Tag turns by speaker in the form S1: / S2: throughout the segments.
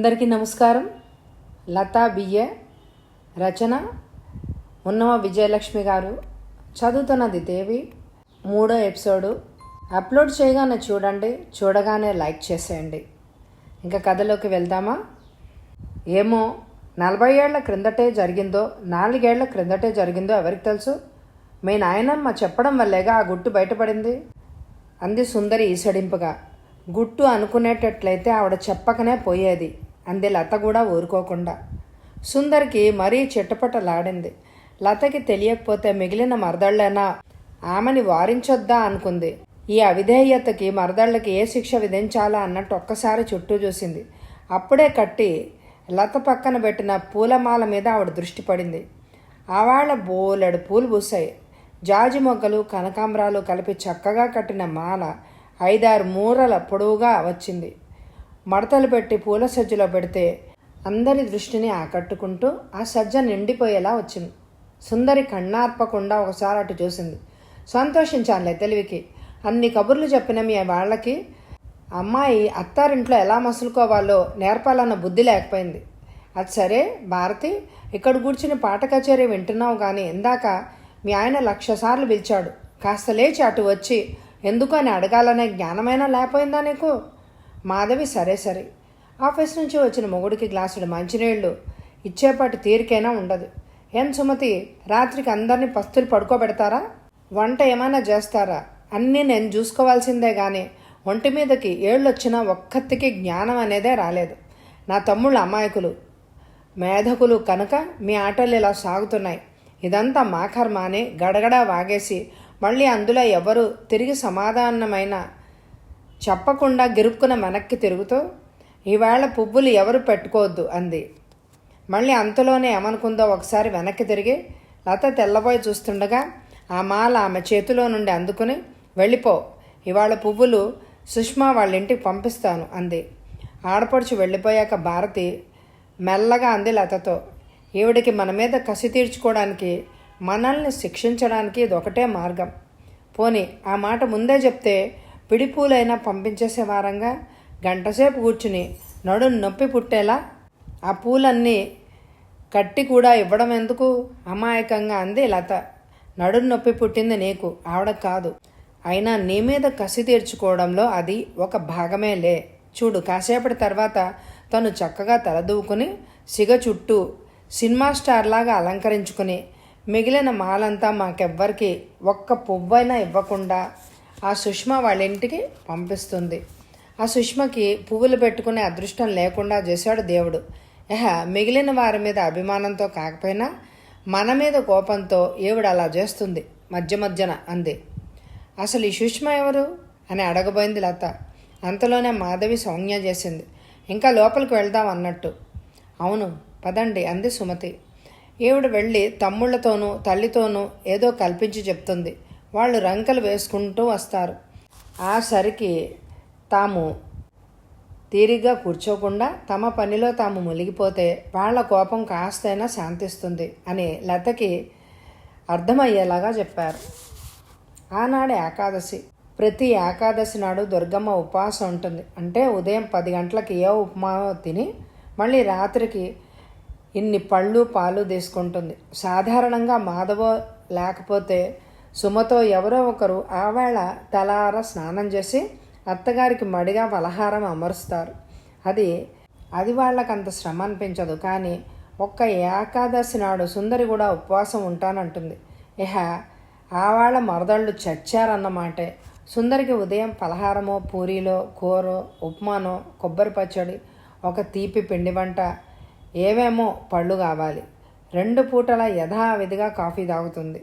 S1: అందరికీ నమస్కారం. లతా బియ్య రచన ఉన్నవ విజయలక్ష్మి గారు. చదువుతున్నది దేవి. మూడో ఎపిసోడు. అప్లోడ్ చేయగానే చూడండి చూడగానే లైక్ చేసేయండి. ఇంకా కథలోకి వెళ్దామా? ఏమో నలభై ఏళ్ళ క్రిందటే జరిగిందో నాలుగేళ్ళ క్రిందటే జరిగిందో ఎవరికి తెలుసు? మీ నాయనమ్మ చెప్పడం వల్లేగా ఆ గుట్టు బయటపడింది? అంది సుందరి ఈసడింపుగా. గుట్టు అనుకునేటట్లయితే ఆవిడ చెప్పకనే పోయేది. అంది లత కూడా ఊరుకోకుండా. సుందరికి మరీ చిట్టపట్టలాడింది లతకి తెలియకపోతే మిగిలిన మరదళ్ళైనా? ఆమెని వారించొద్దా అనుకుంది. ఈ అవిధేయతకి మరదళ్ళకి ఏ శిక్ష విధించాలా అన్నట్టు ఒక్కసారి చుట్టూ చూసింది. అప్పుడే కట్టి లత పక్కన పెట్టిన పూలమాల మీద ఆవిడ దృష్టి పడింది. ఆవాళ్ళ బోలెడు పూలు పూసాయి జాజి మొగ్గలు కనకాంబరాలు కలిపి చక్కగా కట్టిన మాల ఐదారు మూరల పొడవుగా వచ్చింది. మడతలు పెట్టి పూల సజ్జలో పెడితే అందరి దృష్టిని ఆకట్టుకుంటూ ఆ సజ్జ నిండిపోయేలా వచ్చింది. సుందరి కన్నార్పకుండా ఒకసారి అటు చూసింది. సంతోషించానులే తెలివికి. అన్ని కబుర్లు చెప్పిన మీ వాళ్ళకి అమ్మాయి అత్తారింట్లో ఎలా మసులుకోవాలో నేర్పాలన్న బుద్ధి లేకపోయింది. అది సరే భారతి ఇక్కడ కూర్చుని పాట కచేరీ వింటున్నావు కానీ ఇందాక మీ ఆయన లక్షసార్లు పిలిచాడు. కాస్త లేచి అటు వచ్చి ఎందుకు అని అడగాలనే జ్ఞానమైనా లేకపోయిందా నీకు? మాధవి సరే సరే. ఆఫీస్ నుంచి వచ్చిన మొగుడికి గ్లాసుడు మంచినీళ్ళు ఇచ్చేపాటి తీరికైనా ఉండదు. ఏం సుమతి రాత్రికి అందరినీ పస్తులు పడుకోబెడతారా? వంట ఏమైనా చేస్తారా? అన్నీ నేను చూసుకోవాల్సిందే కానీ ఒంటి మీదకి ఏళ్ళొచ్చినా ఒక్కత్తికి జ్ఞానం అనేదే రాలేదు. నా తమ్ముళ్ళు అమాయకులు. మేధకులు కనుక మీ ఆటలు ఇలా సాగుతున్నాయి. ఇదంతా మా కర్మ అని గడగడ వాగేసి మళ్ళీ అందులో ఎవరు తిరిగి సమాధానమైన చెప్పకుండా గిరుక్కున వెనక్కి తిరుగుతూ ఈవేళ పువ్వులు ఎవరు పెట్టుకోవద్దు అంది. మళ్ళీ అంతలోనే ఏమనుకుందో ఒకసారి వెనక్కి తిరిగి లత తెల్లబోయి చూస్తుండగా ఆ మాల ఆమె చేతిలో నుండి అందుకుని వెళ్ళిపో ఇవాళ పువ్వులు సుష్మా వాళ్ళ ఇంటికి పంపిస్తాను అంది. ఆడపడుచు వెళ్ళిపోయాక భారతి మెల్లగా అంది లతతో ఈవిడికి మన మీద కసి తీర్చుకోవడానికి మనల్ని శిక్షించడానికి ఇది ఒకటే మార్గం. పోని ఆ మాట ముందే చెప్తే పిడిపూలైనా పంపించేసే వారంగా గంటసేపు కూర్చుని నడుం నొప్పి పుట్టేలా ఆ పూలన్నీ కట్టి కూడా ఇవ్వడం ఎందుకు? అమాయకంగా అంది లత. నడుం నొప్పి పుట్టింది నీకు ఆవిడ కాదు. అయినా నీ మీద కసి తీర్చుకోవడంలో అది ఒక భాగమే లే. చూడు కాసేపటి తర్వాత తను చక్కగా తలదూకుని సిగ చుట్టూ సినిమా స్టార్లాగా అలంకరించుకుని మిగిలిన మాలంతా మాకెవ్వరికి ఒక్క పువ్వైనా ఇవ్వకుండా ఆ సుష్మ వాళ్ళ ఇంటికి పంపిస్తుంది. ఆ సుష్మకి పువ్వులు పెట్టుకునే అదృష్టం లేకుండా చేశాడు దేవుడు. ఎహ మిగిలిన వారి మీద అభిమానంతో కాకపోయినా మన మీద కోపంతో ఈవిడ అలా చేస్తుంది? మధ్య మధ్యన అంది. అసలు ఈ సుష్మ ఎవరు? అని అడగబోయింది లత. అంతలోనే మాధవి సౌజ్ఞ చేసింది. ఇంకా లోపలికి వెళ్దాం అన్నట్టు. అవును పదండి అంది సుమతి. ఈవిడ వెళ్ళి తమ్ముళ్ళతోనూ తల్లితోనూ ఏదో కల్పించి చెప్తుంది. వాళ్ళు రంకలు వేసుకుంటూ వస్తారు. ఆ సరికి తాము తీరిగ్గా కూర్చోకుండా తమ పనిలో తాము మునిగిపోతే వాళ్ళ కోపం కాస్తైనా శాంతిస్తుంది అని లతకి అర్థమయ్యేలాగా చెప్పారు. ఆనాడు ఏకాదశి. ప్రతి ఏకాదశి నాడు దుర్గమ్మ ఉపవాసం ఉంటుంది. అంటే ఉదయం పది గంటలకు ఏ ఉప్మా తిని మళ్ళీ రాత్రికి ఇన్ని పళ్ళు పాలు తీసుకుంటుంది. సాధారణంగా మాధవ లేకపోతే సుమతో ఎవరో ఒకరు ఆవేళ తలార స్నానం చేసి అత్తగారికి మడిగా పలహారం అమరుస్తారు. అది అది వాళ్ళకంత అంత శ్రమ అనిపించదు కానీ ఒక్క ఏకాదశి నాడు సుందరి కూడా ఉపవాసం ఉంటానంటుంది. ఇహ ఆవాళ్ళ మరదళ్ళు చచ్చారన్నమాటే. సుందరికి ఉదయం పలహారమో పూరీలో కూరో ఉప్మానో కొబ్బరి పచ్చడి ఒక తీపి పిండి వంట ఏవేమో పళ్ళు కావాలి. రెండు పూటల యథావిధిగా కాఫీ తాగుతుంది.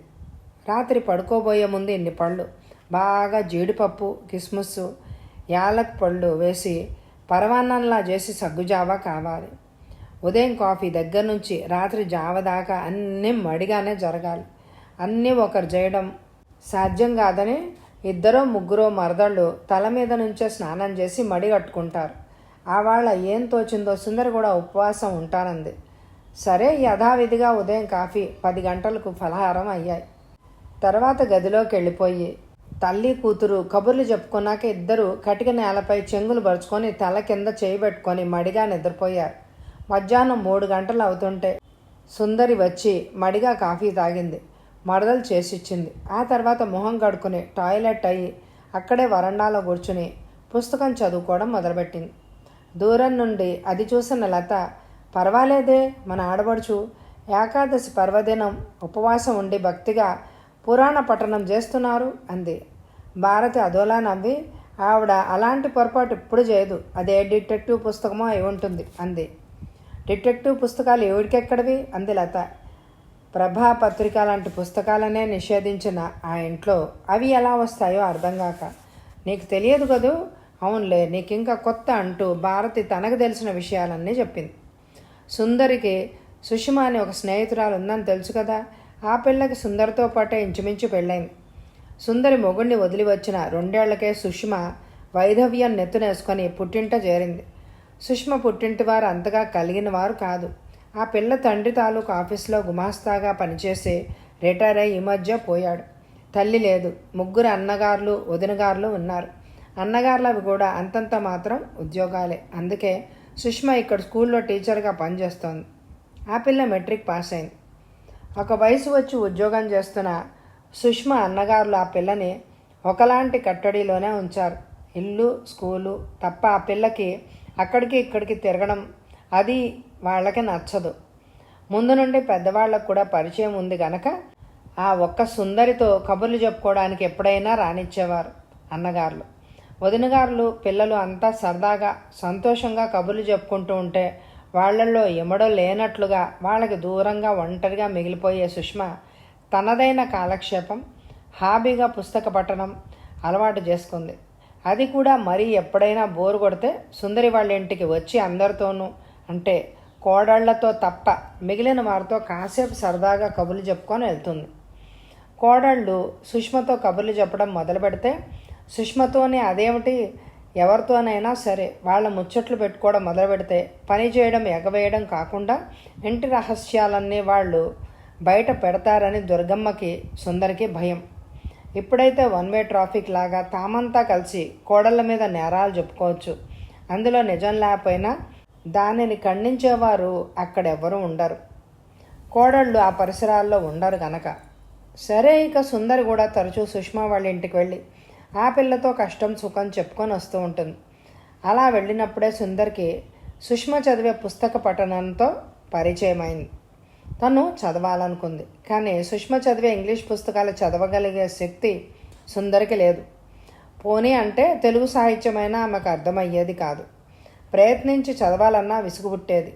S1: రాత్రి పడుకోబోయే ముందు ఇన్ని పళ్ళు. బాగా జీడిపప్పు కిస్మిస్ యాలక్ పళ్ళు వేసి పరవాన్నంలా చేసి సగ్గుజావా కావాలి. ఉదయం కాఫీ దగ్గర నుంచి రాత్రి జావ దాకా అన్నీ మడిగానే జరగాలి. అన్నీ ఒకరు చేయడం సాధ్యం కాదని ఇద్దరో ముగ్గురో మరదళ్ళు తల మీద నుంచే స్నానం చేసి మడి కట్టుకుంటారు. ఆ వాళ్ళ ఏం తోచిందో సుందరి కూడా ఉపవాసం ఉంటానంది. సరే యథావిధిగా ఉదయం కాఫీ పది గంటలకు ఫలహారం అయ్యాయి. తర్వాత గదిలోకి వెళ్ళిపోయి తల్లి కూతురు కబుర్లు చెప్పుకున్నాక ఇద్దరు కటిక నేలపై చెంగులు పరుచుకొని తల కింద చేయి పెట్టుకొని మడిగా నిద్రపోయారు. మధ్యాహ్నం మూడు గంటలు అవుతుంటే సుందరి వచ్చి మడిగా కాఫీ తాగింది. మరదలు చేసిచ్చింది. ఆ తర్వాత మొహం కడుక్కుని టాయిలెట్ అయ్యి అక్కడే వరండాలో కూర్చుని పుస్తకం చదువుకోవడం మొదలుపెట్టింది. దూరం నుండి అది చూసిన లత పర్వాలేదే మన ఆడబడుచు ఏకాదశి పర్వదినం ఉపవాసం ఉండి భక్తిగా పురాణ పఠనం చేస్తున్నారు అంది. భారతి అదోలా నవ్వి ఆవిడ అలాంటి పొరపాటు ఇప్పుడు చేయదు. అదే డిటెక్టివ్ పుస్తకమో అయి ఉంటుంది అంది. డిటెక్టివ్ పుస్తకాలు ఎవరికెక్కడివి? అంది లత. ప్రభా పత్రిక లాంటి పుస్తకాలనే నిషేధించిన ఆ ఇంట్లో అవి ఎలా వస్తాయో అర్థం కాక. నీకు తెలియదు కదూ? అవునులే నీకు ఇంకా కొత్త అంటూ భారతి తనకు తెలిసిన విషయాలన్నీ చెప్పింది. సుందరికి సుషిమ అని ఒక స్నేహితురాలు ఉందని తెలుసు కదా. ఆ పిల్లకి సుందరితో పాటే ఇంచుమించు పెళ్ళైంది. సుందరి మొగుణ్ణి వదిలి వచ్చిన రెండేళ్ళకే సుష్మ వైధవ్యం నెత్తునేసుకొని పుట్టింట చేరింది. సుష్మ పుట్టింటి వారు అంతగా కలిగిన వారు కాదు. ఆ పిల్ల తండ్రి తాలూకు ఆఫీస్లో గుమాస్తాగా పనిచేసి రిటైర్ అయి ఈ మధ్య పోయాడు. తల్లి లేదు. ముగ్గురు అన్నగారులు వదినగారులు ఉన్నారు. అన్నగారులవి కూడా అంతంత మాత్రం ఉద్యోగాలే. అందుకే సుష్మ ఇక్కడ స్కూల్లో టీచర్గా పనిచేస్తోంది. ఆ పిల్ల మెట్రిక్ పాస్ అయింది ఒక వయసు వచ్చి ఉద్యోగం చేస్తున్న సుష్మ అన్నగారులు ఆ పిల్లని ఒకలాంటి కట్టడిలోనే ఉంచారు. ఇల్లు స్కూలు తప్ప ఆ పిల్లకి అక్కడికి ఇక్కడికి తిరగడం అది వాళ్ళకి నచ్చదు. ముందు నుండి పెద్దవాళ్ళకు కూడా పరిచయం ఉంది గనక ఆ ఒక్క సుందరితో కబుర్లు చెప్పుకోవడానికి ఎప్పుడైనా రానిచ్చేవారు అన్నగారులు. వదినగారులు పిల్లలు అంతా సరదాగా సంతోషంగా కబుర్లు చెప్పుకుంటూ ఉంటే వాళ్ళల్లో ఎమడో లేనట్లుగా వాళ్ళకి దూరంగా ఒంటరిగా మిగిలిపోయే సుష్మ తనదైన కాలక్షేపం హాబీగా పుస్తక పఠనం అలవాటు చేసుకుంది. అది కూడా మరీ ఎప్పుడైనా బోరు కొడితే సుందరి వాళ్ళ ఇంటికి వచ్చి అందరితోనూ అంటే కోడళ్ళతో తప్ప మిగిలిన వారితో కాసేపు సరదాగా కబుర్లు చెప్పుకొని వెళ్తుంది. కోడళ్ళు సుష్మతో కబుర్లు చెప్పడం మొదలు పెడితే సుష్మతోనే అదేమిటి ఎవరితోనైనా సరే వాళ్ళ ముచ్చట్లు పెట్టుకోవడం మొదలు పెడితే పని చేయడం ఎగవేయడం కాకుండా ఇంటి రహస్యాలన్నీ వాళ్ళు బయట పెడతారని దుర్గమ్మకి సుందరికి భయం. ఇప్పుడైతే వన్ వే ట్రాఫిక్ లాగా తామంతా కలిసి కోడళ్ళ మీద నేరాలు చెప్పుకోవచ్చు. అందులో నిజం లేకపోయినా దానిని ఖండించేవారు అక్కడెవ్వరూ ఉండరు. కోడళ్ళు ఆ పరిసరాల్లో ఉండరు గనక. సరే ఇక సుందరి కూడా తరచూ సుష్మా వాళ్ళ ఇంటికి వెళ్ళి ఆ పిల్లతో కష్టం సుఖం చెప్పుకొని వస్తూ ఉంటుంది. అలా వెళ్ళినప్పుడే సుందరికి సుష్మ చదివే పుస్తక పఠనంతో పరిచయమైంది. తను చదవాలనుకుంది కానీ సుష్మ చదివే ఇంగ్లీష్ పుస్తకాలు చదవగలిగే శక్తి సుందరికి లేదు. పోనీ అంటే తెలుగు సాహిత్యమైనా ఆమెకు అర్థమయ్యేది కాదు. ప్రయత్నించి చదవాలన్నా విసుగు పుట్టేది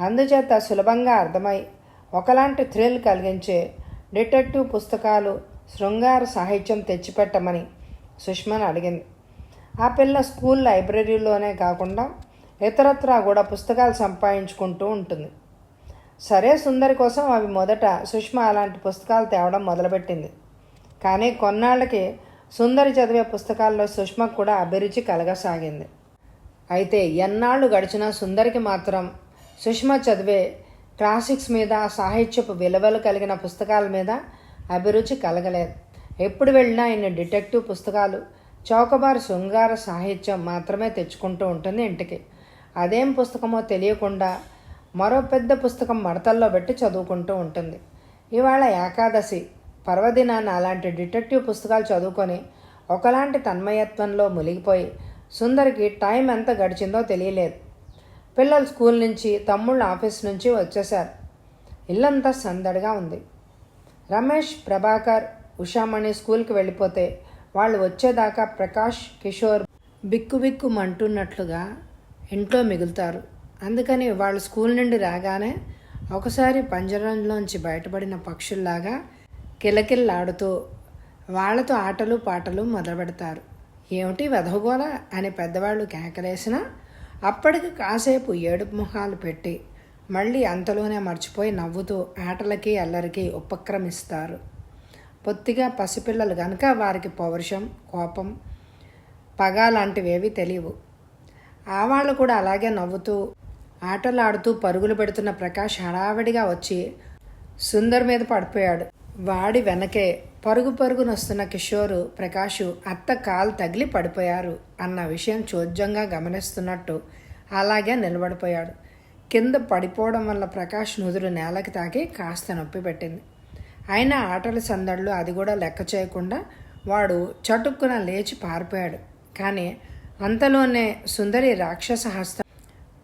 S1: అందుచేత సులభంగా అర్థమై ఒకలాంటి థ్రిల్ కలిగించే డిటెక్టివ్ పుస్తకాలు శృంగార సాహిత్యం తెచ్చిపెట్టమని సుష్మని అడిగింది. ఆ పిల్ల స్కూల్ లైబ్రరీలోనే కాకుండా ఇతరత్రా కూడా పుస్తకాలు సంపాదించుకుంటూ ఉంటుంది. సరే సుందరి కోసం అవి మొదట సుష్మ అలాంటి పుస్తకాలు తేవడం మొదలుపెట్టింది. కానీ కొన్నాళ్ళకి సుందరి చదివే పుస్తకాల్లో సుష్మకు కూడా అభిరుచి కలగసాగింది. అయితే ఎన్నాళ్ళు గడిచినా సుందరికి మాత్రం సుష్మ చదివే క్లాసిక్స్ మీద సాహిత్యపు విలువలు కలిగిన పుస్తకాల మీద అభిరుచి కలగలేదు. ఎప్పుడు వెళ్ళినా ఇన్ని డిటెక్టివ్ పుస్తకాలు చౌకబారు శృంగార సాహిత్యం మాత్రమే తెచ్చుకుంటూ ఉంటుంది ఇంటికి. అదేం పుస్తకమో తెలియకుండా మరో పెద్ద పుస్తకం మడతల్లో పెట్టి చదువుకుంటూ ఉంటుంది. ఇవాళ ఏకాదశి పర్వదినాన అలాంటి డిటెక్టివ్ పుస్తకాలు చదువుకొని ఒకలాంటి తన్మయత్వంలో మునిగిపోయి సుందరికి టైం ఎంత గడిచిందో తెలియలేదు. పిల్లలు స్కూల్ నుంచి తమ్ముళ్ళ ఆఫీస్ నుంచి వచ్చేశారు. ఇల్లంతా సందడిగా ఉంది. రమేష్ ప్రభాకర్ ఉషామణి స్కూల్కి వెళ్ళిపోతే వాళ్ళు వచ్చేదాకా ప్రకాష్ కిషోర్ బిక్కుబిక్కుమంటున్నట్లుగా మంటున్నట్లుగా ఇంట్లో మిగులుతారు. అందుకని వాళ్ళు స్కూల్ నుండి రాగానే ఒకసారి పంజరంలోంచి బయటపడిన పక్షుల్లాగా కిలకిల్లాడుతూ వాళ్ళతో ఆటలు పాటలు మొదలుపెడతారు. ఏమిటి వెధవగోల అని పెద్దవాళ్ళు కేకలేసినా అప్పటికి కాసేపు ఏడుపు మొహాలు పెట్టి మళ్ళీ అంతలోనే మర్చిపోయి నవ్వుతూ ఆటలకి అల్లరికి ఉపక్రమిస్తారు. పొత్తిగా పసిపిల్లలు కనుక వారికి పౌరుషం కోపం పగ లాంటివి ఏవి తెలియవు ఆవాళ్ళు కూడా అలాగే నవ్వుతూ ఆటలాడుతూ పరుగులు పెడుతున్న ప్రకాష్ హడావిడిగా వచ్చి సుందర్ మీద పడిపోయాడు. వాడి వెనకే పరుగు పరుగునొస్తున్న కిషోరు ప్రకాష్ అత్త కాలు తగిలి పడిపోయారు అన్న విషయం చోద్యంగా గమనిస్తున్నట్టు అలాగే నిలబడిపోయాడు. కింద పడిపోవడం వల్ల ప్రకాష్ నుదురు నేలకి తాకి కాస్త నొప్పి పెట్టింది. అయినా ఆటల సందడిలో అది కూడా లెక్క చేయకుండా వాడు చటుక్కున లేచి పారిపోయాడు. కానీ అంతలోనే సుందరి రాక్షస హస్తం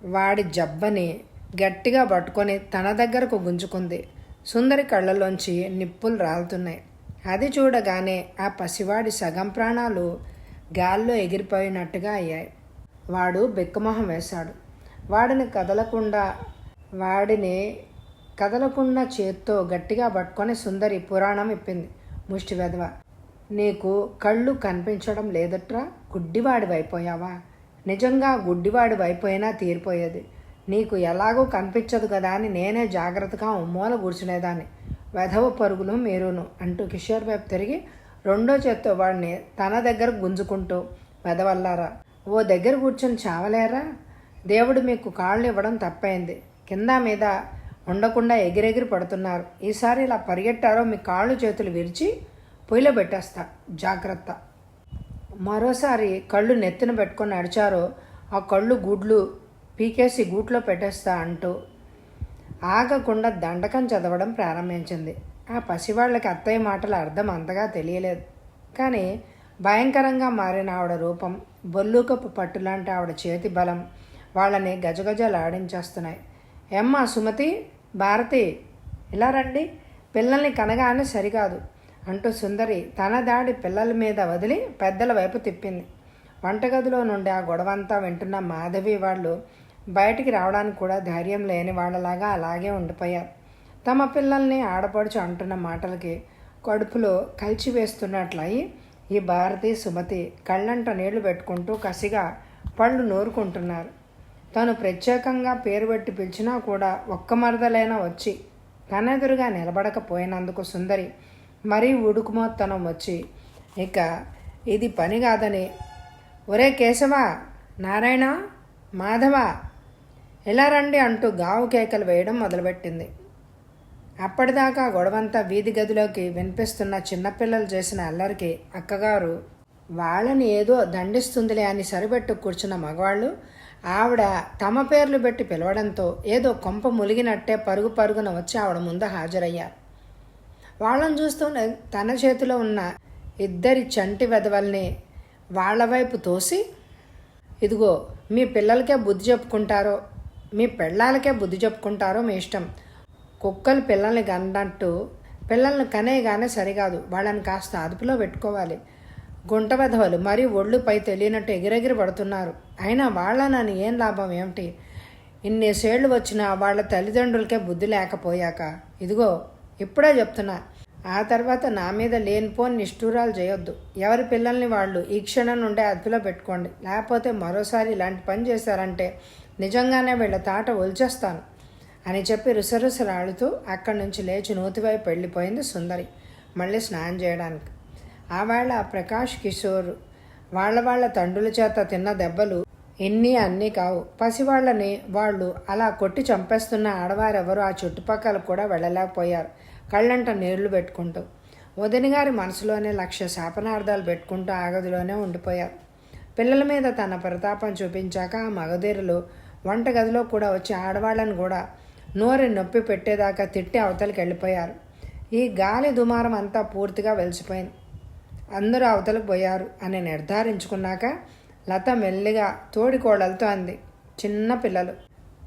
S1: వాడి జబ్బని గట్టిగా పట్టుకొని తన దగ్గరకు గుంజుకుంది. సుందరి కళ్ళలోంచి నిప్పులు రాలుతున్నాయి. అది చూడగానే ఆ పసివాడి సగం ప్రాణాలు గాల్లో ఎగిరిపోయినట్టుగా అయ్యాయి. వాడు బెక్కమొహం వేశాడు. వాడిని కదలకుండా వాడిని కదలకుండా చేత్తో గట్టిగా పట్టుకొని సుందరి పురాణం ఇప్పింది. ముష్టి వెధవ నీకు కళ్ళు కనిపించడం లేదట్రా? గుడ్డివాడివైపోయావా నిజంగా గుడ్డివాడివైపోయినా తీరిపోయేది. నీకు ఎలాగో కనిపించదు కదా అని నేనే జాగ్రత్తగా ఉమ్మూల కూర్చునేదాన్ని. వెధవ పరుగులు మీరును అంటూ కిషోర్ వైపు తిరిగి రెండో చేత్తో వాడిని తన దగ్గర గుంజుకుంటూ వెధవల్లారా ఓ దగ్గర కూర్చొని చావలేరా? దేవుడు మీకు కాళ్ళు ఇవ్వడం తప్పైంది. కింద మీద ఉండకుండా ఎగిరెగిరి పడుతున్నారు. ఈసారి ఇలా పరిగెట్టారో మీ కాళ్ళు చేతులు విరిచి పొయ్యిలో పెట్టేస్తా. జాగ్రత్త. మరోసారి కళ్ళు నెత్తిన పెట్టుకొని నడిచారో ఆ కళ్ళు గుడ్లు పీకేసి గూట్లో పెట్టేస్తా అంటూ ఆగకుండా దండకం చదవడం ప్రారంభించింది. ఆ పసివాళ్ళకి అత్తయ్య మాటల అర్థం అంతగా తెలియలేదు. కానీ భయంకరంగా మారిన ఆవిడ రూపం బొల్లుకప్పు పట్టులాంటి ఆవిడ చేతి బలం వాళ్ళని గజగజలాడించేస్తున్నాయి ఎమ్మ సుమతి భారతి ఇలా రండి పిల్లల్ని కనగానే సరికాదు. అంటూ సుందరి తన దాడి పిల్లల మీద వదిలి పెద్దల వైపు తిప్పింది. వంటగదిలో నుండి ఆ గొడవంతా వింటున్న మాధవి వాళ్ళు బయటికి రావడానికి కూడా ధైర్యం లేని వాళ్ళలాగా అలాగే ఉండిపోయారు. తమ పిల్లల్ని ఆడపడుచు అంటున్న మాటలకి కడుపులో కలిచి వేస్తున్నట్లయి ఈ భారతి సుమతి కళ్ళంట నీళ్ళు పెట్టుకుంటూ కసిగా పళ్ళు నూరుకుంటున్నారు. తను ప్రత్యేకంగా పేరు పెట్టి పిలిచినా కూడా ఒక్క మరదలైనా వచ్చి తనెదురుగా నిలబడకపోయినందుకు సుందరి మరీ ఉడుకుమోత్తనం వచ్చి ఇక ఇది పని కాదని. ఒరే కేశవ నారాయణ మాధవ ఎలా రండి అంటూ గావు కేకలు వేయడం మొదలుపెట్టింది. అప్పటిదాకా గొడవంతా వీధి గదిలోకి వినిపిస్తున్న చిన్నపిల్లలు చేసిన అల్లరికి అక్కగారు వాళ్ళని ఏదో దండిస్తుందిలే అని సరిపెట్టు కూర్చున్న మగవాళ్ళు ఆవిడ తమ పేర్లు పెట్టి పిలవడంతో ఏదో కొంప ములిగినట్టే పరుగు పరుగున వచ్చి ఆవిడ ముందు హాజరయ్యారు. వాళ్ళని చూస్తూనే తన చేతిలో ఉన్న ఇద్దరి చంటి వెదవల్ని వాళ్ళ వైపు తోసి ఇదిగో మీ పిల్లలకే బుద్ధి చెప్పుకుంటారో మీ పెళ్ళాలకే బుద్ధి చెప్పుకుంటారో మీ ఇష్టం. కుక్కలు పిల్లల్ని కన్నట్టు పిల్లల్ని కనేగానే సరికాదు. వాళ్ళని కాస్త అదుపులో పెట్టుకోవాలి. గుంటవధవలు మరీ ఒళ్ళు పై తెలియనట్టు ఎగిరెగిరి పడుతున్నారు. అయినా వాళ్ళనని ఏం లాభం ఏమిటి? ఇన్నేసేళ్ళు వచ్చినా వాళ్ళ తల్లిదండ్రులకే బుద్ధి లేకపోయాక. ఇదిగో ఇప్పుడే చెప్తున్నా. ఆ తర్వాత నా మీద లేనిపోని నిష్ఠూరాలు చేయొద్దు. ఎవరి పిల్లల్ని వాళ్ళు ఈ క్షణం నుండే అదుపులో పెట్టుకోండి. లేకపోతే మరోసారి ఇలాంటి పని చేశారంటే నిజంగానే వీళ్ళ తాట ఒలిచేస్తాను అని చెప్పి రుసరుసలాడుతూ అక్కడి నుంచి లేచి నూతివైపు వెళ్ళిపోయింది సుందరి. మళ్ళీ స్నానం చేయడానికి. ఆవేళ ప్రకాష్ కిషోర్ వాళ్ళ వాళ్ళ తండ్రుల చేత తిన్న దెబ్బలు ఎన్ని అన్నీ కావు. పసివాళ్ళని వాళ్ళు అలా కొట్టి చంపేస్తున్న ఆడవారెవరు ఆ చుట్టుపక్కల కూడా వెళ్ళలేకపోయారు. కళ్ళంట నీళ్ళు పెట్టుకుంటూ. వదిన గారి మనసులోనే లక్ష శాపనార్థాలు పెట్టుకుంటూ ఆగదిలోనే ఉండిపోయారు. పిల్లల మీద తన ప్రతాపం చూపించాక ఆ మగధీరులు వంటగదిలో కూడా వచ్చి ఆడవాళ్ళని కూడా నోరు నొప్పి పెట్టేదాకా తిట్టి అవతలికి వెళ్ళిపోయారు ఈ గాలి దుమారం అంతా పూర్తిగా వెలిసిపోయింది. అందరూ అవతలకు పోయారు అని నిర్ధారించుకున్నాక లత మెల్లిగా తోడికోడలతో అంది చిన్న పిల్లలు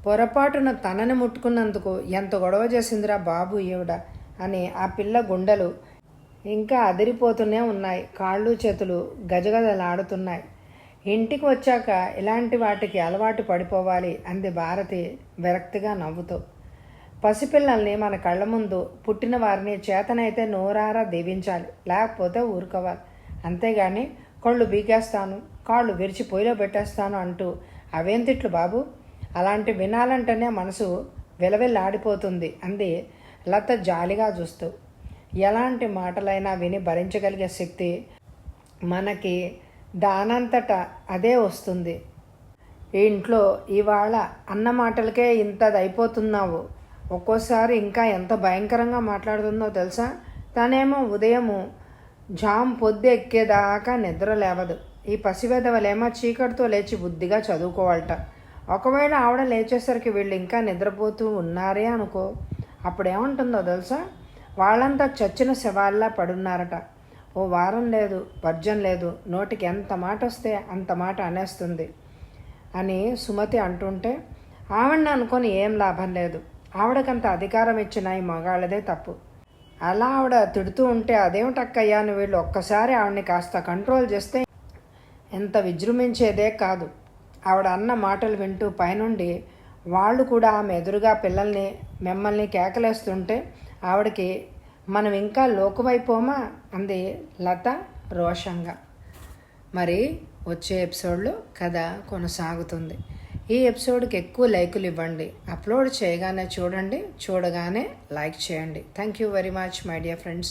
S1: పొరపాటున తనని ముట్టుకున్నందుకు ఎంత గొడవ చేసిందిరా బాబు ఈవిడ అని ఆ పిల్ల గుండెలు ఇంకా అదిరిపోతూనే ఉన్నాయి కాళ్ళు చేతులు గజగజలాడుతున్నాయి. ఇంటికి వచ్చాక ఇలాంటి వాటికి అలవాటు పడిపోవాలి అంది భారతి విరక్తిగా నవ్వుతూ. పసిపిల్లల్ని మన కళ్ళ ముందు పుట్టిన వారిని చేతనైతే నోరారా దీవించాలి లేకపోతే ఊరుకోవాలి. అంతేగాని కళ్ళు బీకేస్తాను కాళ్ళు విరిచి పొయ్యిలో పెట్టేస్తాను అంటూ అవేం తిట్లు బాబు? అలాంటి వినాలంటేనే మనసు విలవిల్లాడిపోతుంది అంది లత జాలిగా చూస్తూ. ఎలాంటి మాటలైనా విని భరించగలిగే శక్తి మనకి దానంతట అదే వస్తుంది. ఇంట్లో ఇవాళ అన్న మాటలకే ఇంతది అయిపోతున్నావు ఒక్కోసారి ఇంకా ఎంత భయంకరంగా మాట్లాడుతుందో తెలుసా? తనేమో ఉదయము జామ్ పొద్దు ఎక్కేదాకా నిద్ర లేవదు. ఈ పసివెదవలేమో చీకటితో లేచి బుద్ధిగా చదువుకోవాలట. ఒకవేళ ఆవిడ లేచేసరికి వీళ్ళు ఇంకా నిద్రపోతూ ఉన్నారే అనుకో అప్పుడేముంటుందో తెలుసా? వాళ్ళంతా చచ్చిన శవాల్లా పడున్నారట. ఓ వారం లేదు పర్జం లేదు నోటికి ఎంత మాట వస్తే అంత మాట అనేస్తుంది అని సుమతి అంటుంటే ఆవిడని అనుకొని ఏం లాభం లేదు. ఆవిడకంత అధికారం ఇచ్చిన ఈ మగాళ్ళదే తప్పు. అలా ఆవిడ తిడుతూ ఉంటే అదేమిటక్కయ్యా అని వీళ్ళు ఒక్కసారి ఆవిడని కాస్త కంట్రోల్ చేస్తే ఎంత విజృంభించేదే కాదు. ఆవిడ అన్న మాటలు వింటూ పైనుండి వాళ్ళు కూడా ఆమె ఎదురుగా పిల్లల్ని మిమ్మల్ని కేకలేస్తుంటే ఆవిడకి మనం ఇంకా లోకువైపోమా? అంది లత రోషంగా. మరి వచ్చే ఎపిసోడ్లో కథ కొనసాగుతుంది. ఈ ఎపిసోడ్కి ఎక్కువ లైకులు ఇవ్వండి. అప్లోడ్ చేయగానే చూడండి చూడగానే లైక్ చేయండి. Thank you very much my dear friends